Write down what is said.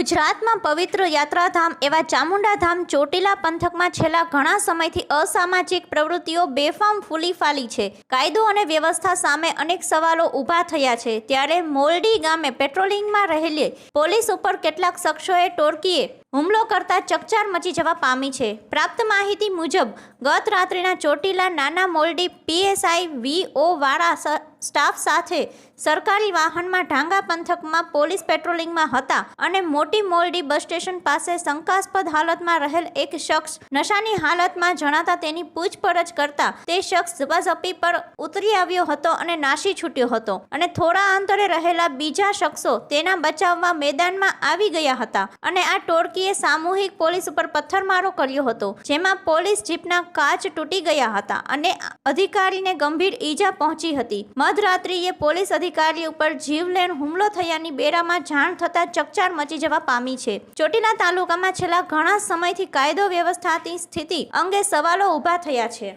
ગુજરાતમાં પવિત્ર યાત્રાધામ એવા ચામુંડાધામ ચોટીલા પંથકમાં છેલ્લા ઘણા સમયથી અસામાજિક પ્રવૃત્તિઓ બેફામ ફૂલી ફાલી છે. કાયદો અને વ્યવસ્થા સામે અનેક સવાલો ઊભા થયા છે. ત્યારે મોલડી ગામે પેટ્રોલિંગમાં રહેલી પોલીસ ઉપર કેટલાક શખ્સોએ ટોળકીએ હુમલો કરતા ચકચાર મચી જવા પામી છે. પ્રાપ્ત માહિતી મુજબ, ગત રાત્રિના ચોટીલા નાના મોલડી પીએસઆઈ વીઓ વાળા સ્ટાફ સાથે સરકારી વાહનમાં ઢાંગા પંથકમાં પોલીસ પેટ્રોલિંગમાં હતા અને મોટી મોલડી બસ સ્ટેશન પાસે શંકાસ્પદ હાલતમાં રહેલ એક શખ્સ નશાની હાલતમાં જણાતા તેની પૂછપરછ કરતા તે શખ્સ ઝપાઝપી પર ઉતરી આવ્યો હતો અને નાસી છૂટ્યો હતો અને થોડા અંતરે રહેલા બીજા શખ્સો તેના બચાવવા મેદાનમાં આવી ગયા હતા અને આ ટોળકીએ સામૂહિક પોલીસ ઉપર પથ્થરમારો કર્યો હતો, જેમાં પોલીસ જીપના કાચ તૂટી ગયા હતા અને અધિકારીને ગંભીર ઈજા પહોંચી હતી. મધરાત્રિએ પોલીસ અધિકારી ઉપર જીવલેણ હુમલો થયાની બેરામાં જાણ થતાં ચકચાર મચી જવા પામી છે. ચોટીલા તાલુકામાં છેલ્લા ઘણા સમયથી કાયદો વ્યવસ્થાની સ્થિતિ અંગે સવાલો ઊભા થયા છે.